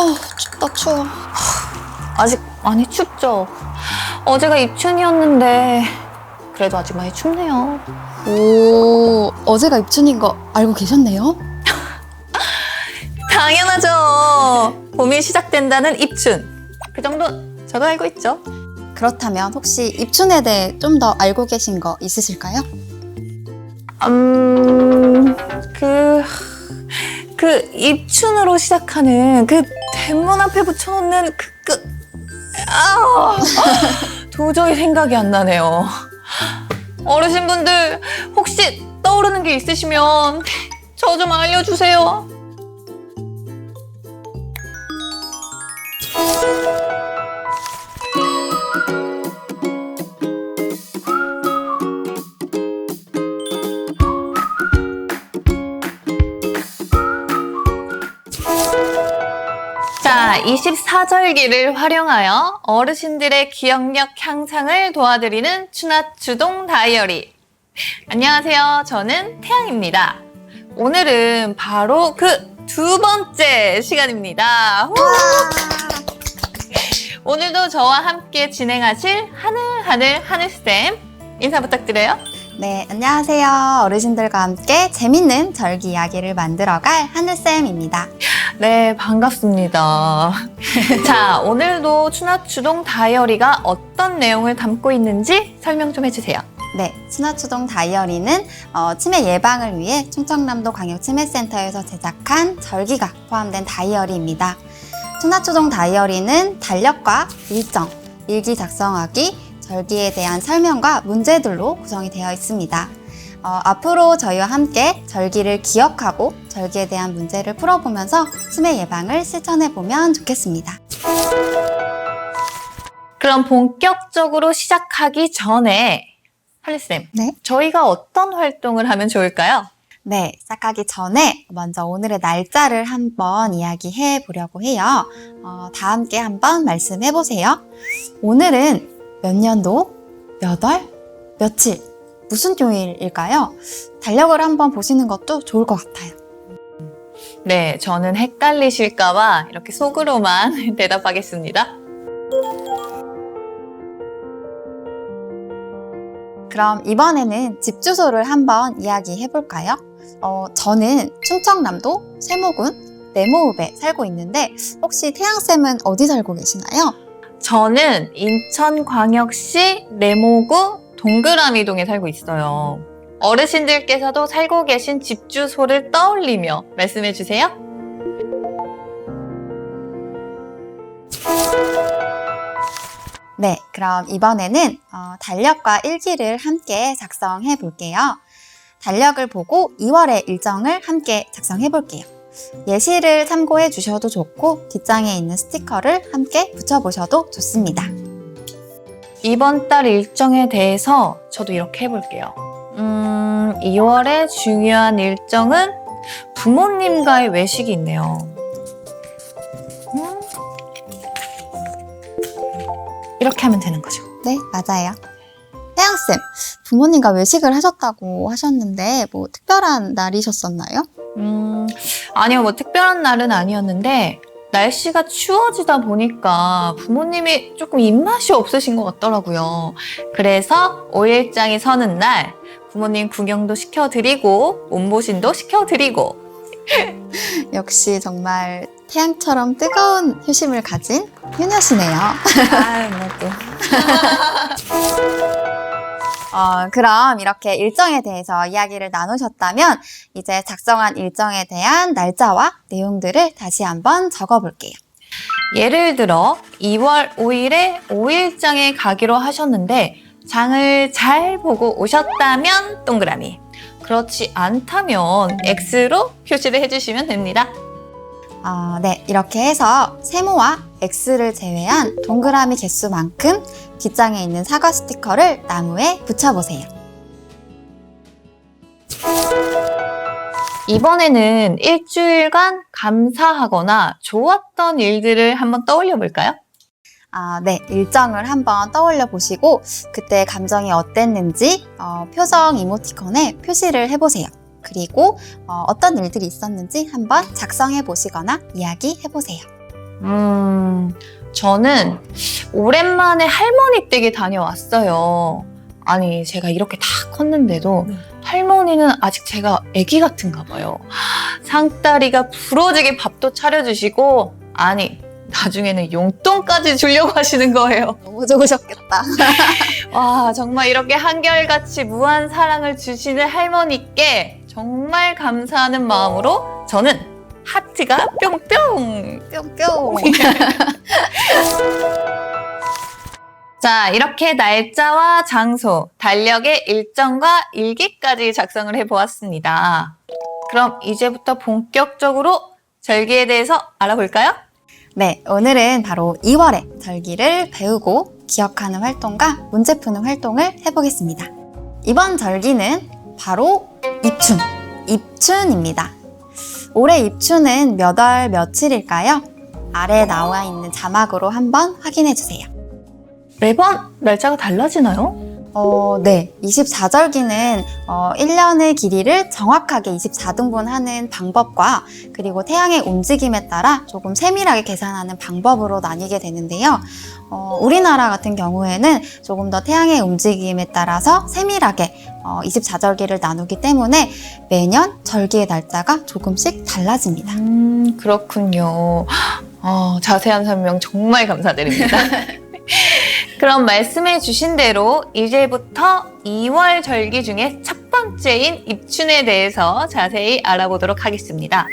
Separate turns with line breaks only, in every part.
어, 춥다, 추워.
아직 많이 춥죠? 어제가 입춘이었는데 그래도 아직 많이 춥네요.
오, 어제가 입춘인 거 알고 계셨네요?
당연하죠. 봄이 시작된다는 입춘. 그 정도 저도 알고 있죠.
그렇다면 혹시 입춘에 대해 좀 더 알고 계신 거 있으실까요?
음, 그, 그 입춘으로 시작하는 그 대문 앞에 붙여놓는 그, 그, 아, 도저히 생각이 안 나네요. 어르신분들 혹시 떠오르는 게 있으시면 저 좀 알려주세요. 자, 24절기를 활용하여 어르신들의 기억력 향상을 도와드리는 추나추동 다이어리. 안녕하세요. 저는 태양입니다. 오늘은 바로 그 두 번째 시간입니다. 후! 오늘도 저와 함께 진행하실 하늘하늘 하늘쌤 인사 부탁드려요.
네, 안녕하세요. 어르신들과 함께 재밌는 절기 이야기를 만들어갈 하늘쌤입니다.
네, 반갑습니다. 자, 오늘도 추나추동 다이어리가 어떤 내용을 담고 있는지 설명 좀 해주세요.
네, 친화추동 다이어리는 어, 치매 예방을 위해 충청남도 광역치매센터에서 제작한 절기가 포함된 다이어리입니다. 친화추동 다이어리는 달력과 일정, 일기 작성하기, 절기에 대한 설명과 문제들로 구성이 되어 있습니다. 어, 앞으로 저희와 함께 절기를 기억하고 절기에 대한 문제를 풀어보면서 치매 예방을 실천해보면 좋겠습니다.
그럼 본격적으로 시작하기 전에 할리쌤,
네.
저희가 어떤 활동을 하면 좋을까요?
네, 시작하기 전에 먼저 오늘의 날짜를 한번 이야기해 보려고 해요. 어, 다 함께 한번 말씀해 보세요. 오늘은 몇 년도, 몇 월, 며칠, 무슨 요일일까요? 달력을 한번 보시는 것도 좋을 것 같아요.
네, 저는 헷갈리실까봐 이렇게 속으로만 대답하겠습니다.
그럼 이번에는 집 주소를 한번 이야기해 볼까요? 어, 저는 충청남도 세모군 내모읍에 살고 있는데 혹시 태양쌤은 어디 살고 계시나요?
저는 인천광역시 내모구 동그라미동에 살고 있어요. 어르신들께서도 살고 계신 집 주소를 떠올리며 말씀해 주세요.
네, 그럼 이번에는 어, 달력과 일기를 함께 작성해 볼게요. 달력을 보고 2월의 일정을 함께 작성해 볼게요. 예시를 참고해 주셔도 좋고 뒷장에 있는 스티커를 함께 붙여 보셔도 좋습니다.
이번 달 일정에 대해서 저도 이렇게 해볼게요. 음, 2월의 중요한 일정은 부모님과의 외식이 있네요. 음, 이렇게 하면 되는 거죠.
네, 맞아요. 태양쌤, 부모님과 외식을 하셨다고 하셨는데 뭐 특별한 날이셨었나요?
음, 아니요, 뭐 특별한 날은 아니었는데, 날씨가 추워지다 보니까 부모님이 조금 입맛이 없으신 것 같더라고요. 그래서 5일장이 서는 날, 부모님 구경도 시켜드리고, 몸보신도 시켜드리고,
역시 정말 태양처럼 뜨거운 효심을 가진 효녀시네요.
아, 뭐 또.
어, 그럼 이렇게 일정에 대해서 이야기를 나누셨다면 이제 작성한 일정에 대한 날짜와 내용들을 다시 한번 적어볼게요.
예를 들어, 2월 5일에 5일장에 가기로 하셨는데, 장을 잘 보고 오셨다면 동그라미. 그렇지 않다면 X로 표시를 해주시면 됩니다.
어, 네, 이렇게 해서 세모와 X를 제외한 동그라미 개수만큼 뒷장에 있는 사과 스티커를 나무에 붙여보세요.
이번에는 일주일간 감사하거나 좋았던 일들을 한번 떠올려 볼까요?
아, 네, 일정을 한번 떠올려 보시고 그때 감정이 어땠는지 어, 표정 이모티콘에 표시를 해보세요. 그리고 어, 떤 일들이 있었는지 한번 작성해 보시거나 이야기해 보세요.
음, 저는 오랜만에 할머니 댁에 다녀왔어요. 아니, 제가 이렇게 다 컸는데도
네.
할머니는 아직 제가 아기 같은가 봐요. 상다리가 부러지게 밥도 차려주시고, 아니, 나중에는 용돈까지 주려고 하시는 거예요.
너무 좋으셨겠다.
와, 정말 이렇게 한결같이 무한 사랑을 주시는 할머니께 정말 감사하는 마음으로 저는 하트가 뿅뿅!
뿅뿅.
자, 이렇게 날짜와 장소, 달력의 일정과 일기까지 작성을 해보았습니다. 그럼 이제부터 본격적으로 절기에 대해서 알아볼까요?
네, 오늘은 바로 2월의 절기를 배우고 기억하는 활동과 문제 푸는 활동을 해보겠습니다. 이번 절기는 바로 입춘, 입춘입니다. 올해 입춘은 몇월 며칠일까요? 아래 나와 있는 자막으로 한번 확인해 주세요.
매번 날짜가 달라지나요?
어, 네. 24절기는 어, 1년의 길이를 정확하게 24등분 하는 방법과 그리고 태양의 움직임에 따라 조금 세밀하게 계산하는 방법으로 나뉘게 되는데요. 어, 우리나라 같은 경우에는 조금 더 태양의 움직임에 따라서 세밀하게 어, 24절기를 나누기 때문에 매년 절기의 날짜가 조금씩 달라집니다.
음, 그렇군요. 어, 자세한 설명 정말 감사드립니다. 그럼 말씀해 주신 대로 이제부터 2월 절기 중에 첫 번째인 입춘에 대해서 자세히 알아보도록 하겠습니다.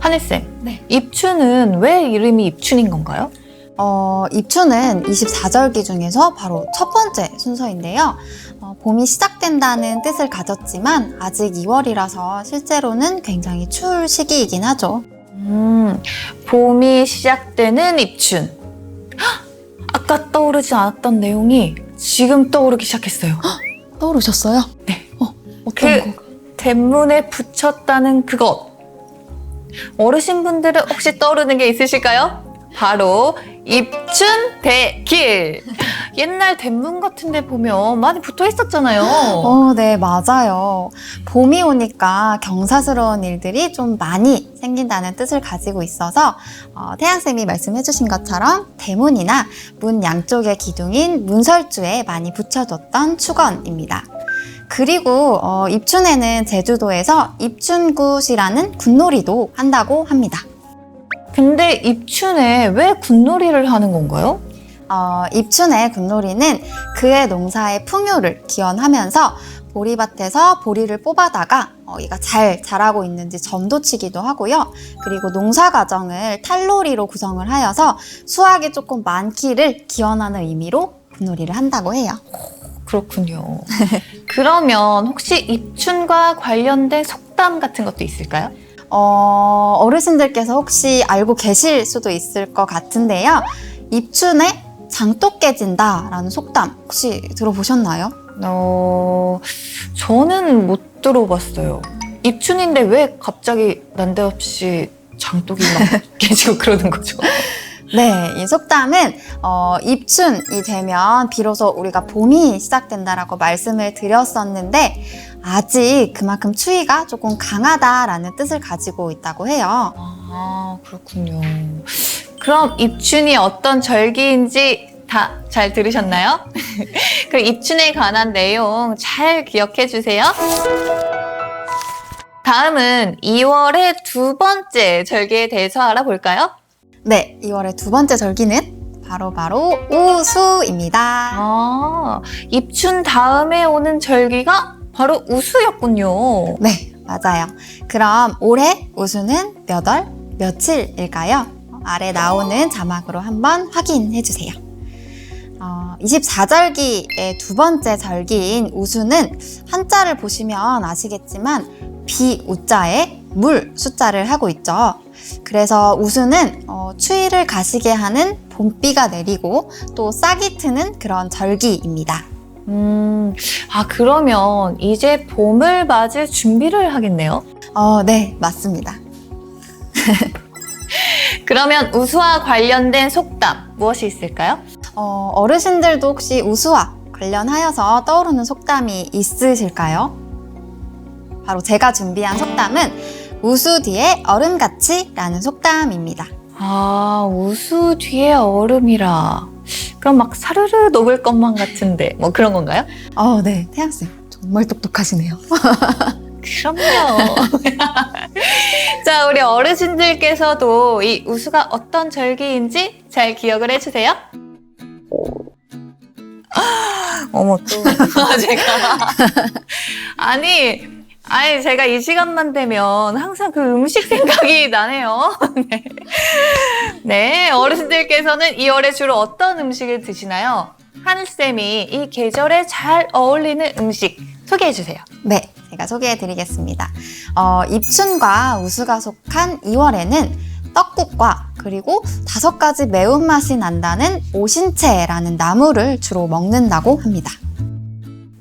하늘쌤,
네.
입춘은 왜 이름이 입춘인 건가요?
어, 입춘은 24절기 중에서 바로 첫 번째 순서인데요. 어, 봄이 시작된다는 뜻을 가졌지만 아직 2월이라서 실제로는 굉장히 추울 시기이긴 하죠.
음, 봄이 시작되는 입춘. 헉! 아까 떠오르지 않았던 내용이 지금 떠오르기 시작했어요.
떠오르셨어요?
네.
어, 어떤
그-
거?
대문에 붙였다는 그것. 어르신분들은 혹시 떠오르는 게 있으실까요? 바로 입춘 대길. 옛날 대문 같은 데 보면 많이 붙어 있었잖아요.
어, 네, 맞아요. 봄이 오니까 경사스러운 일들이 좀 많이 생긴다는 뜻을 가지고 있어서 어, 태양쌤이 말씀해주신 것처럼 대문이나 문 양쪽의 기둥인 문설주에 많이 붙여뒀던 축원입니다. 그리고 어, 입춘에는 제주도에서 입춘굿이라는 굿놀이도 한다고 합니다.
근데 입춘에 왜 굿놀이를 하는 건가요?
어, 입춘의 굿놀이는 그의 농사의 풍요를 기원하면서 보리밭에서 보리를 뽑아다가 어, 얘가 잘 자라고 있는지 점도치기도 하고요. 그리고 농사 과정을 탈놀이로 구성을 하여서 수확이 조금 많기를 기원하는 의미로 굿놀이를 한다고 해요.
그렇군요. 그러면 혹시 입춘과 관련된 속담 같은 것도 있을까요?
어, 어르신들께서 혹시 알고 계실 수도 있을 것 같은데요. 입춘에 장독 깨진다 라는 속담 혹시 들어보셨나요?
어, 저는 못 들어봤어요. 입춘인데 왜 갑자기 난데없이 장독이 막 깨지고 그러는 거죠?
네, 이 속담은 어, 입춘이 되면 비로소 우리가 봄이 시작된다라고 말씀을 드렸었는데 아직 그만큼 추위가 조금 강하다라는 뜻을 가지고 있다고 해요.
아, 그렇군요. 그럼 입춘이 어떤 절기인지 다 잘 들으셨나요? 그럼 입춘에 관한 내용 잘 기억해 주세요. 다음은 2월의 두 번째 절기에 대해서 알아볼까요?
네, 2월의 두 번째 절기는 바로 바로 우수입니다.
아, 입춘 다음에 오는 절기가 바로 우수였군요.
네, 맞아요. 그럼 올해 우수는 몇 월, 며칠일까요? 아래 나오는 자막으로 한번 확인해 주세요. 어, 24절기의 두 번째 절기인 우수는 한자를 보시면 아시겠지만 비우자에 물 숫자를 하고 있죠. 그래서 우수는 어, 추위를 가시게 하는 봄비가 내리고 또 싹이 트는 그런 절기입니다.
음, 아, 그러면 이제 봄을 맞을 준비를 하겠네요.
어, 네, 맞습니다.
그러면 우수와 관련된 속담 무엇이 있을까요?
어, 어르신들도 혹시 우수와 관련하여서 떠오르는 속담이 있으실까요? 바로 제가 준비한 속담은 우수 뒤에 얼음같이 라는 속담입니다.
아, 우수 뒤에 얼음이라. 그럼 막 사르르 녹을 것만 같은데, 뭐 그런 건가요?
어, 네. 태양쌤. 정말 똑똑하시네요.
그럼요. 자, 우리 어르신들께서도 이 우수가 어떤 절기인지 잘 기억을 해주세요. 어머, 또. 제가. 아니, 아니, 제가 이 시간만 되면 항상 그 음식 생각이 나네요. 네. 네, 어르신들께서는 2월에 주로 어떤 음식을 드시나요? 하늘쌤이 이 계절에 잘 어울리는 음식 소개해 주세요.
네, 제가 소개해 드리겠습니다. 어, 입춘과 우수가 속한 2월에는 떡국과 그리고 다섯 가지 매운맛이 난다는 오신채라는 나물을 주로 먹는다고 합니다.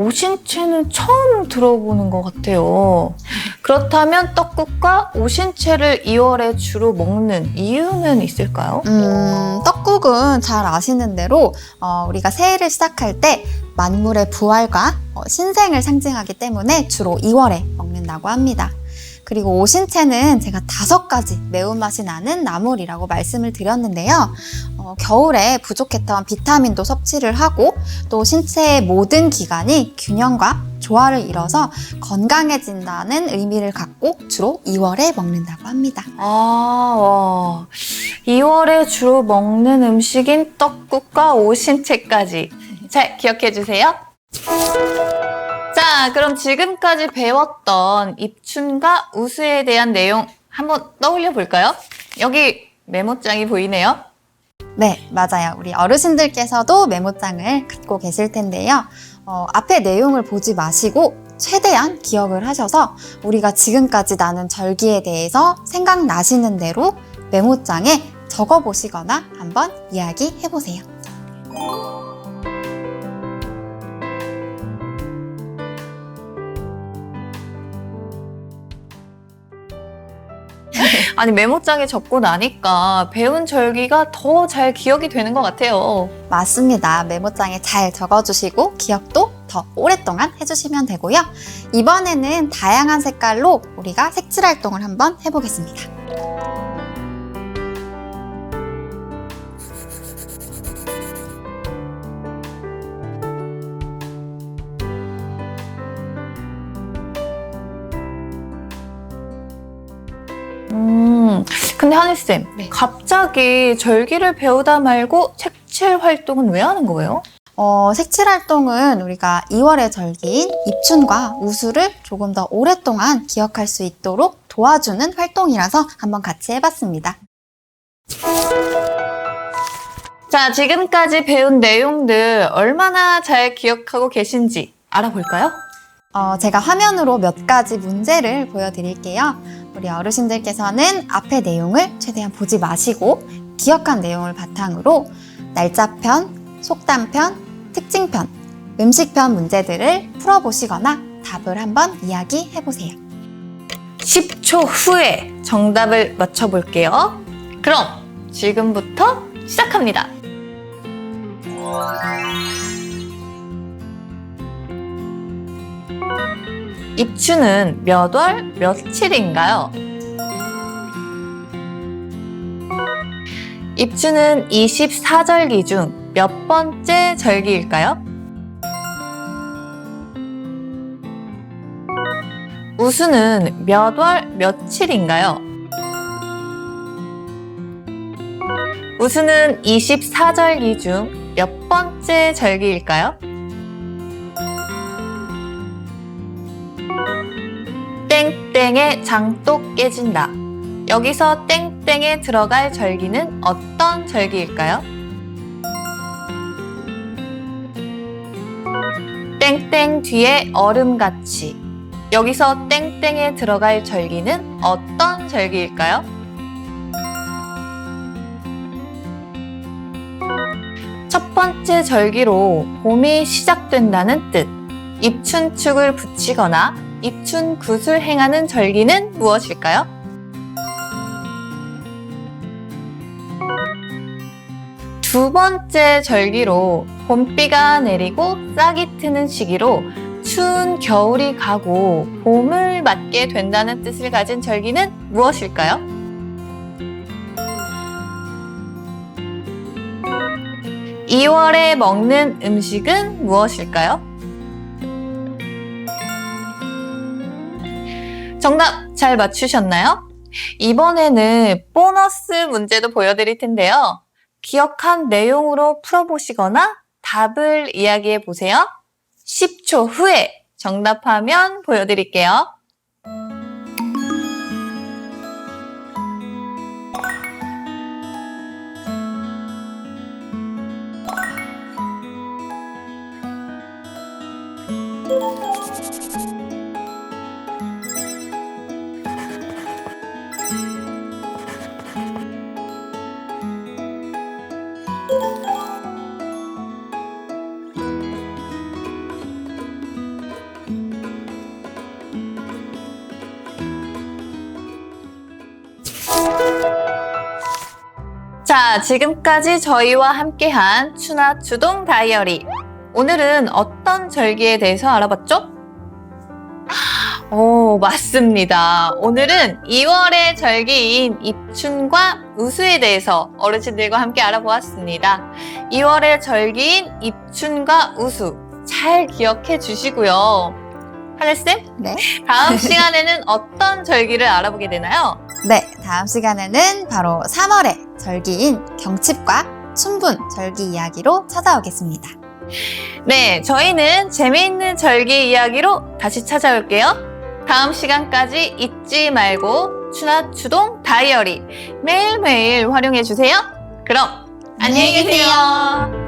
오신채는 처음 들어보는 것 같아요. 그렇다면 떡국과 오신채를 2월에 주로 먹는 이유는 있을까요?
음, 떡국은 잘 아시는 대로 어, 우리가 새해를 시작할 때 만물의 부활과 어, 신생을 상징하기 때문에 주로 2월에 먹는다고 합니다. 그리고 오신채는 제가 다섯 가지 매운맛이 나는 나물이라고 말씀을 드렸는데요. 어, 겨울에 부족했던 비타민도 섭취를 하고 또 신체의 모든 기관이 균형과 조화를 이뤄서 건강해진다는 의미를 갖고 주로 2월에 먹는다고 합니다.
아, 와. 2월에 주로 먹는 음식인 떡국과 오신채까지 잘 기억해 주세요. 자, 그럼 지금까지 배웠던 입춘과 우수에 대한 내용 한번 떠올려 볼까요? 여기 메모장이 보이네요.
네, 맞아요. 우리 어르신들께서도 메모장을 갖고 계실 텐데요. 어, 앞에 내용을 보지 마시고 최대한 기억을 하셔서 우리가 지금까지 나눈 절기에 대해서 생각나시는 대로 메모장에 적어 보시거나 한번 이야기해 보세요.
아니, 메모장에 적고 나니까 배운 절기가 더 잘 기억이 되는 것 같아요.
맞습니다. 메모장에 잘 적어주시고 기억도 더 오랫동안 해주시면 되고요. 이번에는 다양한 색깔로 우리가 색칠 활동을 한번 해보겠습니다.
근데 하늘쌤,
네.
갑자기 절기를 배우다 말고 색칠 활동은 왜 하는 거예요?
어, 색칠 활동은 우리가 2월의 절기인 입춘과 우수를 조금 더 오랫동안 기억할 수 있도록 도와주는 활동이라서 한번 같이 해봤습니다.
자, 지금까지 배운 내용들 얼마나 잘 기억하고 계신지 알아볼까요?
어, 제가 화면으로 몇 가지 문제를 보여드릴게요. 우리 어르신들께서는 앞의 내용을 최대한 보지 마시고 기억한 내용을 바탕으로 날짜편, 속담편, 특징편, 음식편 문제들을 풀어보시거나 답을 한번 이야기해 보세요.
10초 후에 정답을 맞춰볼게요. 그럼 지금부터 시작합니다. 입추는 몇 월 며칠인가요? 입추는 24절기 중 몇 번째 절기일까요? 우수는 몇 월 며칠인가요? 우수는 24절기 중 몇 번째 절기일까요? 땡땡의 장독 깨진다. 여기서 땡땡에 들어갈 절기는 어떤 절기일까요? 땡땡 뒤에 얼음같이. 여기서 땡땡에 들어갈 절기는 어떤 절기일까요? 첫 번째 절기로 봄이 시작된다는 뜻. 입춘축을 붙이거나 입춘 구슬 행하는 절기는 무엇일까요? 두 번째 절기로 봄비가 내리고 싹이 트는 시기로 추운 겨울이 가고 봄을 맞게 된다는 뜻을 가진 절기는 무엇일까요? 2월에 먹는 음식은 무엇일까요? 정답 잘 맞추셨나요? 이번에는 보너스 문제도 보여드릴 텐데요. 기억한 내용으로 풀어보시거나 답을 이야기해 보세요. 10초 후에 정답하면 보여드릴게요. 자, 지금까지 저희와 함께한 추나 추동 다이어리. 오늘은 어떤 절기에 대해서 알아봤죠? 오, 맞습니다. 오늘은 2월의 절기인 입춘과 우수에 대해서 어르신들과 함께 알아보았습니다. 2월의 절기인 입춘과 우수 잘 기억해 주시고요. 하늘쌤,
네.
다음 시간에는 어떤 절기를 알아보게 되나요?
네, 다음 시간에는 바로 3월의 절기인 경칩과 춘분 절기 이야기로 찾아오겠습니다.
네, 저희는 재미있는 절기 이야기로 다시 찾아올게요. 다음 시간까지 잊지 말고 추나 추동 다이어리 매일매일 활용해 주세요. 그럼 안녕히 계세요.